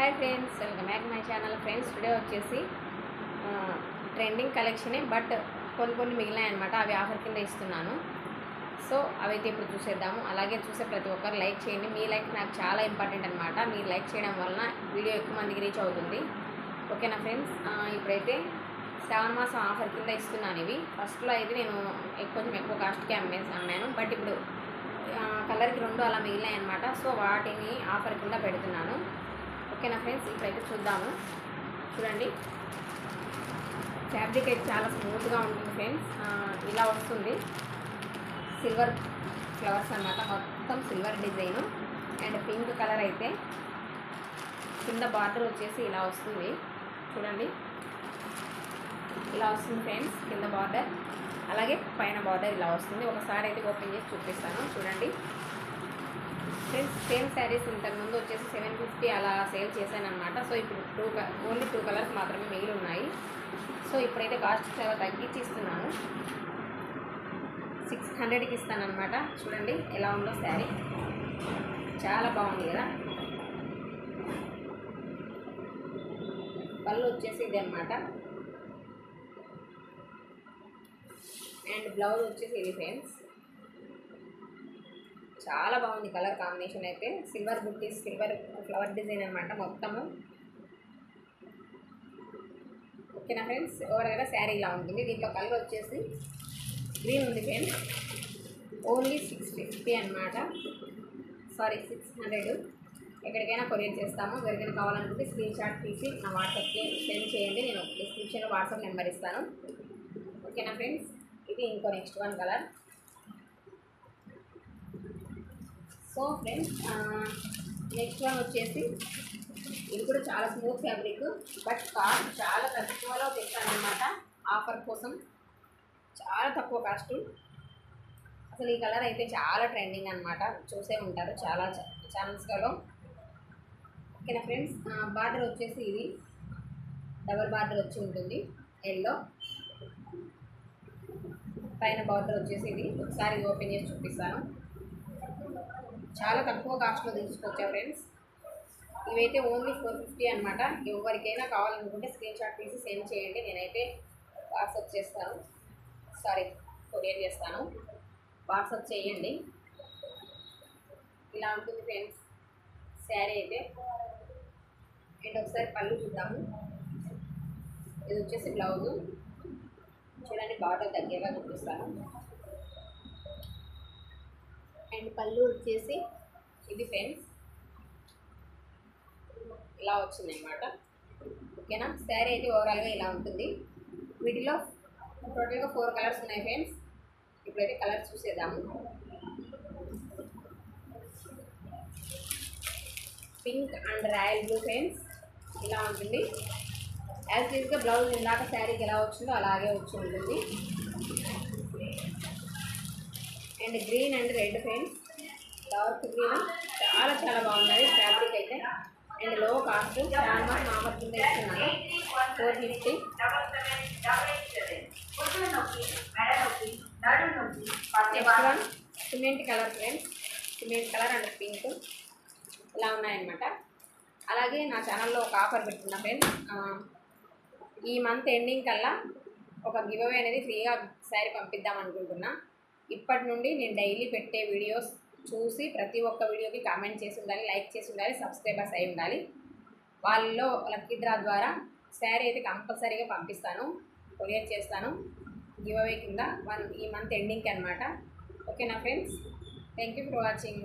Hi friends welcome back my channel. Friends today వచ్చేసి trending కలెక్షనే but కొన్ని కొన్ని మిగిలినాయి అనమాట అవి ఆఫర్ కింద ఇస్తున్నాను. సో అవైతే ఇప్పుడు చూసేద్దాము. అలాగే చూసే ప్రతి ఒక్కరు లైక్ చేయండి. మీ లైక్ నాకు చాలా ఇంపార్టెంట్ అనమాట మీరు లైక్ చేయడం వలన వీడియో ఎక్కువ మందికి రీచ్ అవుతుంది. ఓకేనా ఫ్రెండ్స్? ఇప్పుడైతే శ్రావణ మాసం ఆఫర్ కింద ఇస్తున్నాను ఇవి. ఫస్ట్లో అయితే నేను కొంచెం ఎక్కువ కాస్ట్కి అమ్మేసి అమ్మాను. బట్ ఇప్పుడు కలర్కి రెండు అలా మిగిలినాయి అనమాట సో వాటిని ఆఫర్ కింద పెడుతున్నాను. ఓకేనా ఫ్రెండ్స్ ఇప్పుడైతే చూద్దాము. చూడండి. ఫ్యాబ్రిక్ అయితే చాలా స్మూత్గా ఉంటుంది ఫ్రెండ్స్. ఇలా వస్తుంది. సిల్వర్ ఫ్లవర్స్ అన్నమాట. మొత్తం silver design. And pink colour అయితే కింద బార్డర్ వచ్చేసి ఇలా వస్తుంది. చూడండి. ఇలా వస్తుంది ఫ్రెండ్స్ కింద బార్డర్. అలాగే పైన బార్డర్ ఇలా వస్తుంది. ఒకసారి అయితే ఓపెన్ చేసి చూపిస్తాను. చూడండి. ఫ్రెండ్స్ సేమ్ శారీస్ ఇంతకు ముందు వచ్చేసి సెవెన్ ఫిఫ్టీ అలా సేల్ చేశాను అనమాట సో ఇప్పుడు టూ ఓన్లీ టూ కలర్స్ మాత్రమే మిగిలి ఉన్నాయి. సో ఇప్పుడైతే కాస్ట్ చాలా తగ్గించి ఇస్తున్నాను సిక్స్ హండ్రెడ్కి ఇస్తాను అనమాట చూడండి ఎలా ఉందో శారీ. చాలా బాగుంది కదా. పళ్ళు వచ్చేసి ఇది అనమాట అండ్ బ్లౌజ్ వచ్చేసి ఇది ఫ్రెండ్స్. చాలా బాగుంది కలర్ కాంబినేషన్ అయితే. Silver buttis silver flower design అనమాట మొత్తము. ఓకేనా ఫ్రెండ్స్? ఓవరాల్గా శారీ ఇలా ఉంటుంది. దీంట్లో కలర్ వచ్చేసి గ్రీన్ ఉంది ఫ్రెండ్స్ ఓన్లీ సిక్స్ ఫిఫ్టీ అనమాట సారీ సిక్స్ హండ్రెడ్ ఎక్కడికైనా కొరియర్ చేస్తాము. ఎవరికైనా కావాలనుకుంటే స్క్రీన్ షాట్ తీసి నా వాట్సాప్కి సెండ్ చేయండి. నేను డిస్క్రిప్షన్లో వాట్సాప్ నెంబర్ ఇస్తాను. ఓకేనా ఫ్రెండ్స్? ఇది ఇంకో next one colour so friends next one వచ్చేసి ఇది కూడా చాలా స్మూత్ ఫ్యాబ్రిక్ బట్ కాస్ట్ చాలా తక్కువలో తెచ్చానమాట ఆఫర్ కోసం చాలా తక్కువ కాస్ట్ అసలు ఈ కలర్ అయితే చాలా ట్రెండింగ్ అనమాట చూసే ఉంటారు చాలా ఛానల్స్లలో ఓకేనా ఫ్రెండ్స్ బార్డర్ వచ్చేసి ఇది. డబల్ బార్డర్ వచ్చి ఉంటుంది. ఎల్లో పైన బార్డర్ వచ్చేసి ఇది. ఒకసారి ఓపెన్ చేసి చూపిస్తాను. చాలా తక్కువ కాస్ట్లో తీసుకొచ్చా ఫ్రెండ్స్ ఇవైతే ఓన్లీ ఫోర్ ఫిఫ్టీ అనమాట ఎవరికైనా కావాలనుకుంటే స్క్రీన్ షాట్ తీసి సెండ్ చేయండి. నేనైతే వాట్సాప్ చేస్తాను. సారీ కొరియర్ చేస్తాను. వాట్సాప్ చేయండి. ఇలా ఉంటుంది ఫ్రెండ్స్ శారీ అయితే. అండ్ ఒకసారి పళ్ళు చూద్దాము. ఇది వచ్చేసి బ్లౌజు చూడండి బాగా దగ్గరగా చూపిస్తాను. అండ్ పళ్ళు వచ్చేసి ఇది ఫ్రెండ్స్ ఇలా వచ్చింది అనమాట ఓకేనా? శారీ అయితే ఓవరాల్గా ఇలా ఉంటుంది. వీటిలో టోటల్గా ఫోర్ కలర్స్ ఉన్నాయి ఫ్రెండ్స్ ఇప్పుడైతే కలర్స్ చూసేద్దాము. Pink and royal blue friends ఇలా ఉంటుంది. యాజ్ యూజ్గా బ్లౌజ్ ఇందాక శారీకి ఎలా వచ్చిందో అలాగే వచ్చి ఉంటుంది. And green and red friends. Dark green. చాలా చాలా బాగున్నది ఫ్యాబ్రిక్ అయితే. అండ్లో కాస్ట్ చాలా ఆఫర్ కింద ఇస్తున్నాను four fifty next one cement colour friends cement colour and pink ఇలా ఉన్నాయన్నమాట. అలాగే నా ఛానల్లో ఒక ఆఫర్ పెట్టుకున్నా ఫ్రెండ్స్ ఈ మంత్ ఎండింగ్ కల్లా ఒక గివ్ అవే అనేది ఫ్రీగా శారీ పంపిద్దాం అనుకుంటున్నా. ఇప్పటి నుండి నేను డైలీ పెట్టే వీడియోస్ చూసి ప్రతి ఒక్క వీడియోకి కామెంట్ చేసి ఉండాలి లైక్ చేసి ఉండాలి సబ్స్క్రైబర్స్ అయి ఉండాలి. వాళ్ళలో లక్కీ డ్రా ద్వారా శారీ అయితే కంపల్సరీగా పంపిస్తాను కొరియర్ చేస్తాను. గివ్ అవే కింద వన్ ఈ మంత్ ఎండింగ్కి అనమాట ఓకేనా friends? Thank you for watching